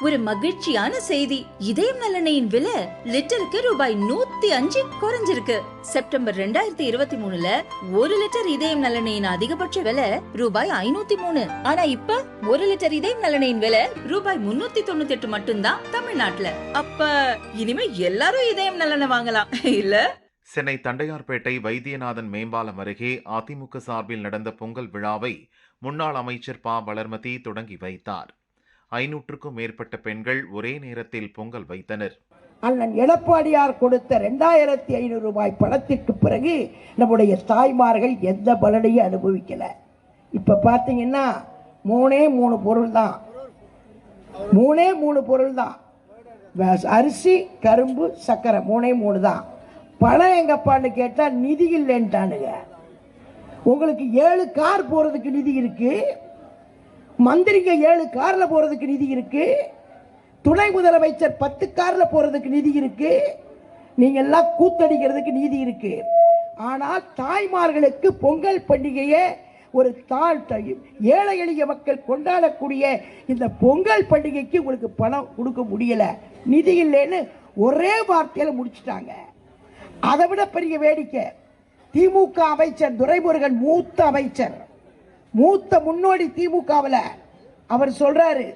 ஒரு மகிழ்ச்சியான செய்தி. இதயம் நலனையின் விலை லிட்டருக்கு ரூபாய் நூத்தி அஞ்சு குறைஞ்சிருக்கு. செப்டம்பர் ரெண்டாயிரத்தி இருபத்தி மூணுல ஒரு லிட்டர் இதயம் நலனையின் அதிகபட்ச விலை ரூபாய் ஐநூத்தி மூணு. ஆனா இப்ப ஒரு லிட்டர் இதயம் நலனையின் விலை ரூபாய் முன்னூத்தி தொண்ணூத்தி எட்டு மட்டும்தான் தமிழ்நாட்டுல. அப்ப இனிமே எல்லாரும் இதயம் நலனை வாங்கலாம். இல்ல? சென்னை தண்டையார்பேட்டை வைத்தியநாதன் மேம்பாலம் அருகே அதிமுக சார்பில் நடந்த பொங்கல் விழாவை முன்னாள் அமைச்சர் ப. வளர்மதி தொடங்கி வைத்தார். ஐநூற்றுக்கும் மேற்பட்ட பெண்கள் ஒரே நேரத்தில் பொங்கல் வைத்தனர். அண்ணன் எடப்பாடியார் கொடுத்த ரெண்டாயிரத்தி ஐநூறு ரூபாய் பணத்திற்கு பிறகு நம்முடைய தாய்மார்கள் எந்த பலனையும் அனுபவிக்கல. இப்ப பார்த்தீங்கன்னா மூணே மூணு பொருள் தான். மூணே மூணு பொருள் தான். அரிசி கரும்பு சர்க்கரை மூணே மூணு தான். பணம் எங்கப்பான்னு கேட்டால் நிதி இல்லைன்ட்டானுங்க. உங்களுக்கு ஏழு கார் போகிறதுக்கு நிதி இருக்குது மந்திரிங்க ஏழு காரில் போகிறதுக்கு நிதி இருக்கு. துணை முதலமைச்சர் பத்து காரில் போகிறதுக்கு நிதி இருக்கு. நீங்கள் எல்லாம் கூத்தடிக்கிறதுக்கு நிதி இருக்கு. ஆனால் தாய்மார்களுக்கு பொங்கல் பண்டிகையை ஒரு தாழ் ஏழை எளிய மக்கள் கொண்டாடக்கூடிய இந்த பொங்கல் பண்டிகைக்கு உங்களுக்கு பணம் கொடுக்க முடியல. நிதி இல்லைன்னு ஒரே வார்த்தையில் முடிச்சிட்டாங்க. அதை விட பெரிய வேடிக்கை. திமுக அமைச்சர் துரைமுருகன் மூத்த அமைச்சர். மூத்த முன்னோடி திமுகவில் அவர் சொல்கிறாரு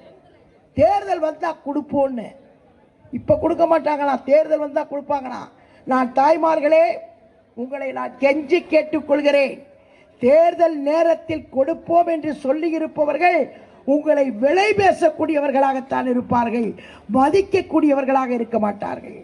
தேர்தல் வந்தால் கொடுப்போன்னு இப்போ கொடுக்க மாட்டாங்களாம் தேர்தல் வந்தால் கொடுப்பாங்களாம். நான் தாய்மார்களே உங்களை நான் கெஞ்சி கேட்டுக்கொள்கிறேன். தேர்தல் நேரத்தில் கொடுப்போம் என்று சொல்லி இருப்பவர்கள் உங்களை விலை பேசக்கூடியவர்களாகத்தான் இருப்பார்கள் மதிக்கக்கூடியவர்களாக இருக்க மாட்டார்கள்.